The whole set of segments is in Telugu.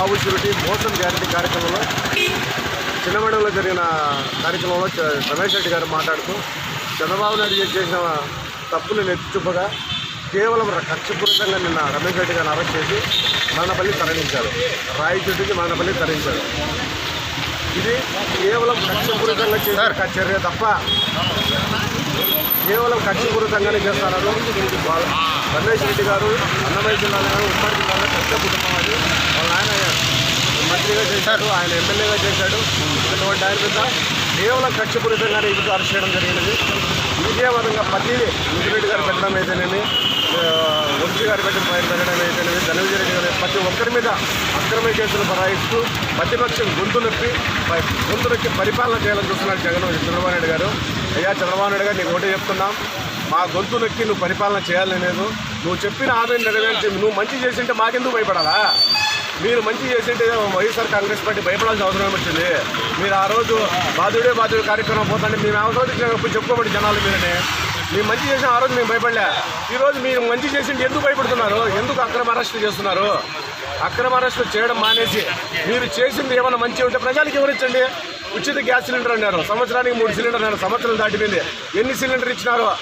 బాబు షూరిటీ మోసం గ్యారంటీ కార్యక్రమంలో చిన్నమండలంలో జరిగిన కార్యక్రమంలో రమేష్ రెడ్డి గారు మాట్లాడుతూ చంద్రబాబు నాయుడు చేసిన తప్పులు నెత్తి చూపగా కేవలం కక్షపూరితంగా నిన్న రమేష్ రెడ్డి గారిని అరెస్ట్ చేసి మరణపల్లి తరలించారు. రాయచోటికి మరణపల్లి తరలించారు. ఇది కేవలం కక్షపూరితంగా చేసిన ఒక చర్య తప్ప కేవలం కక్షపూరితంగానే వాళ్ళ రమేష్ రెడ్డి గారు అన్నమయ్య జిల్లాలో ఉమ్మడి జిల్లాలో పెద్ద కుటుంబం అది. వాళ్ళ ఆయన మంత్రిగా చేశాడు ఆయన ఎమ్మెల్యేగా చేశాడు. అటువంటి ఆయన మీద కేవలం కక్షపూరితంగానే ఇది అరెస్ట్ చేయడం జరిగినది. విజయవంతంగా విధంగా ప్రతి గారు పెట్టడం అయితేనేమి వంశీ గారు పెట్టడం పెట్టడం అయితేనేమి ధనంజయ రెడ్డి గారు ప్రతి ఒక్కరి మీద అక్రమ కేసులు బరాయిస్తూ ప్రతిపక్షం గొంతు నొప్పి గొంతు నొక్కి పరిపాలన చేయాలని చూస్తున్నాడు జగన్ చంద్రబాబు నాయుడు గారు. అయ్యా చంద్రబాబు నాయుడు గారు నీకు ఒకటే చెప్తున్నాం. మా గొంతు నొక్కి నువ్వు పరిపాలన చేయాలని నువ్వు చెప్పిన హామీని నెరవేర్చి నువ్వు మంచి చేసింటే మాకెందుకు భయపడాలా? మీరు మంచి చేసింటే వైఎస్ఆర్ కాంగ్రెస్ పార్టీ భయపడాల్సిన అవసరం ఏమొచ్చింది మీరు ఆ రోజు బాధుడే బాధుడు కార్యక్రమం పోతుంటే మేము అవసరం చెప్పుకోబడి జనాలు మీరనే మీరు మంచి చేసిన ఆ రోజు మేము భయపడలే. ఈరోజు మీరు మంచి చేసింటే ఎందుకు భయపడుతున్నారు? ఎందుకు అక్రమ అరెస్టు చేస్తున్నారు? అక్రమ అరెస్టు చేయడం మానేసి మీరు చేసింది ఏమైనా మంచి ఉంటే ప్రజలకు వివరించండి ఉచిత గ్యాస్ సిలిండర్ అన్నారు. సంవత్సరానికి మూడు సిలిండర్ అన్నారు. సంవత్సరం దాటిపోయింది. ఎన్ని సిలిండర్ ఇచ్చినారో?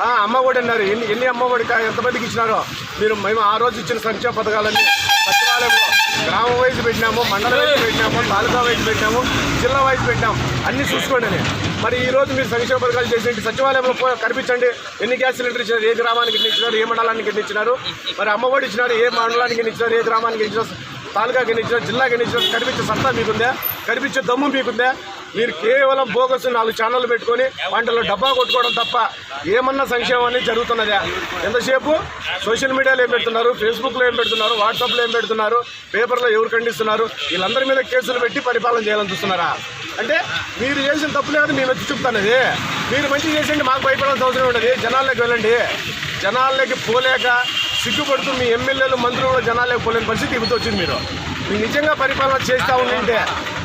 ఆ, అమ్మ ఒడి అన్నారు. ఎన్ని ఎన్ని అమ్మ ఒడి ఎంతమందికి ఇచ్చినారో? మీరు మేము ఆ రోజు ఇచ్చిన సంక్షేమ పథకాలన్నీ సచివాలయంలో గ్రామ వైజ్ పెట్టినాము మండల వైజ్ పెట్టినాము తాలూకా వైజ్ పెట్టినాము జిల్లా వైజ్ పెట్టినాము. అన్ని చూసుకోండి అని. మరి ఈ రోజు మీరు సంక్షేమ పథకాలు చేసేంటి? సచివాలయంలో కనిపించండి. ఎన్ని గ్యాస్ సిలిండర్ ఇచ్చినారు? ఏ గ్రామానికి ఎన్ని ఇచ్చినారు? ఏ మండలానికి ఎన్ని ఇచ్చినారు? మరి అమ్మఒడి ఇచ్చినారు? ఏ మండలానికి ఎన్ని ఇచ్చినారు? ఏ గ్రామానికి ఎన్ని ఇచ్చినారు? తాలూకాకి ఎన్ని ఇచ్చినారు? జిల్లాకి ఎన్ని ఇచ్చినారు? కనిపించే సత్తా మీకుందా? కనిపించే దమ్ము మీకుందా? మీరు కేవలం బోగస్ నాలుగు ఛానళ్ళు పెట్టుకొని వాటిలో డబ్బా కొట్టుకోవడం తప్ప ఏమన్నా సంక్షేమం అనేది జరుగుతున్నదా? ఎంతసేపు? సోషల్ మీడియాలో ఏం పెడుతున్నారు? ఫేస్బుక్లో ఏం పెడుతున్నారు? వాట్సాప్లో ఏం పెడుతున్నారు? పేపర్లో ఎవరు ఖండిస్తున్నారు? వీళ్ళందరి మీద కేసులు పెట్టి పరిపాలన చేయాలని చూస్తున్నారా? అంటే మీరు చేసిన తప్పులే కదా మేము ఎత్తి చూపుతున్నది. మీరు మంచి చేసేయండి మాకు భయపడాల్సిన అవసరం ఉండదు. జనాల్లోకి వెళ్ళండి. జనాల్లోకి పోలేక సిగ్గుపడుతూ మీ ఎమ్మెల్యేలు మంత్రులు జనాల్లోకి పోలేని పరిస్థితి ఇప్పుడు వచ్చింది మీరు. మీరు నిజంగా పరిపాలన చేస్తూ ఉండింటే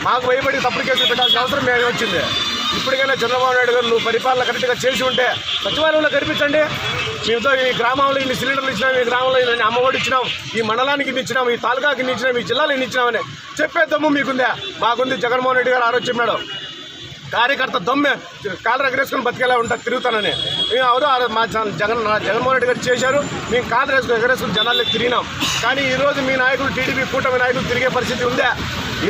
మాకు భయపడి తప్పుడు కేసులు పెట్టాల్సిన అవసరం మేము వచ్చింది. ఇప్పటికైనా చంద్రబాబు నాయుడు గారు నువ్వు పరిపాలన కరెక్ట్గా చేసి ఉంటే సచివాలయంలో కనిపించండి. మీతో ఈ గ్రామంలో ఇన్ని సిలిండర్లు ఇచ్చినాం ఈ గ్రామంలో ఇన్ని అమ్మఒడి ఇచ్చినాం ఈ మండలానికి ఇచ్చినాం ఈ తాలూకాకి ఇచ్చినాం ఈ జిల్లాలో ఇన్ని ఇచ్చినామని చెప్పే దమ్ము మీకుందే. మాకుంది జగన్మోహన్ రెడ్డి గారు ఆలోచించాడు కార్యకర్త దమ్మె కాలు ఎగరేసుకొని బతికేలా ఉంటా తిరుగుతానని. మేము ఎవరు మా జగన్ జగన్ జగన్మోహన్ రెడ్డి గారు చేశారు. మేము కాంగ్రెస్ వేసుకొని ఎగరేసుకుని జనాలకు తిరిగినాం. కానీ ఈరోజు మీ నాయకులు టీడీపీ కూటమి నాయకులు తిరిగే పరిస్థితి ఉందా?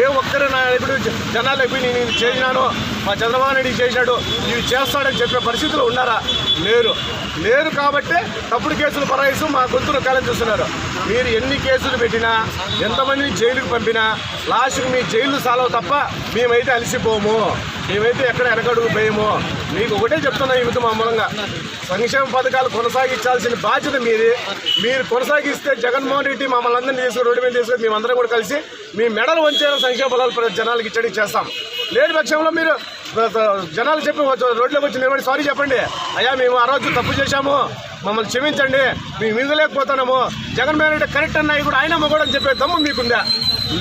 ఏ ఒక్కరు నాయకుడు జనాలకు పోయి నేను ఇది చేసినాను మా చంద్రబాబు నాయుడు చేశాడు ఇవి చేస్తాడని చెప్పే పరిస్థితులు ఉన్నారా? లేరు. లేరు కాబట్టి తప్పుడు కేసులు పరాయిస్తూ మా గొంతులు కాలం చూస్తున్నారు. మీరు ఎన్ని కేసులు పెట్టినా ఎంతమందిని జైలుకు పంపినా లాస్ట్కి మీ జైలు సాలవు తప్ప మేమైతే అలసిపోము. మేమైతే ఎక్కడ వెనకడుగు పోయము మీకు ఒకటే చెప్తున్నా యువత విధంగా మూలంగా సంక్షేమ పథకాలు కొనసాగించాల్సిన బాధ్యత మీది. మీరు కొనసాగిస్తే జగన్మోహన్ రెడ్డి మమ్మల్ని అందరినీ తీసుకుని రోడ్డు మీద తీసుకుని మేమందరం కూడా కలిసి మీ మెడలు వంచేలా సంక్షేమ పథకాలు జనాలకు ఇచ్చడానికి చేస్తాం. లేని పక్షంలో మీరు జనాలు చెప్పి రోడ్లోకి వచ్చి నిలబడి సారీ చెప్పండి. అయ్యా మేము ఆ రోజు తప్పు చేశాము. మమ్మల్ని క్షమించండి మేము మిగలేకపోతున్నాము జగన్మోహన్ రెడ్డి కరెక్ట్ అన్నాయి కూడా ఆయన కూడా అని చెప్పే దమ్ము మీకుందా?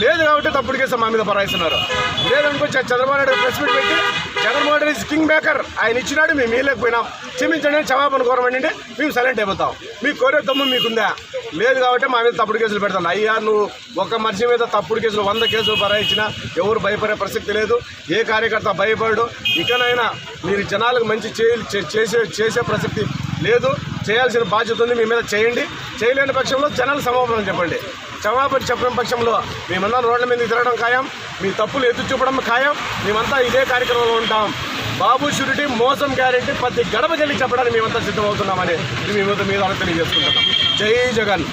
లేదు కాబట్టి తప్పుడు కేసు మా మీద పరాయిస్తున్నారు. లేదనుకో చంద్రబాబు నాయుడు ప్రెస్ మీట్ పెట్టి జగన్మోహన్ రెడ్డి కింగ్ మేకర్ ఆయన ఇచ్చినాడు మేము ఇవ్వలేకపోయినాం క్షమించండి క్షమాపణ కోరమండి మేము సైలెంట్ అయిపోతాం. మీ కోరే దమ్ము మీకుందా? లేదు కాబట్టి మా మీద తప్పుడు కేసులు పెడతాను అయ్యా నువ్వు ఒక మనిషి మీద తప్పుడు కేసులు వంద కేసులు పరాయించినా ఎవరు భయపడే ప్రసక్తి లేదు. ఏ కార్యకర్త భయపడు ఇకనైనా మీరు జనాలకు మంచి చే- చేసే చేసే ప్రసక్తి లేదు. చేయాల్సిన బాధ్యత ఉంది మీ మీద చేయండి. చేయలేని పక్షంలో జనాలు సమాపనం చెప్పండి. క్షమాపణ చెప్పిన పక్షంలో మేమన్నా రోడ్ల మీద తిరగడం ఖాయం మీ తప్పులు ఎత్తు చూపడం ఖాయం మేమంతా ఇదే కార్యక్రమంలో ఉంటాం. బాబు షూరిటీ మోసం గ్యారెంటీ ప్రతి చెల్లి చెప్పడానికి మేమంతా సిద్ధమవుతున్నామని ఇది మీ మీద మీద తెలియజేసుకుంటున్నాం. జై జగన్.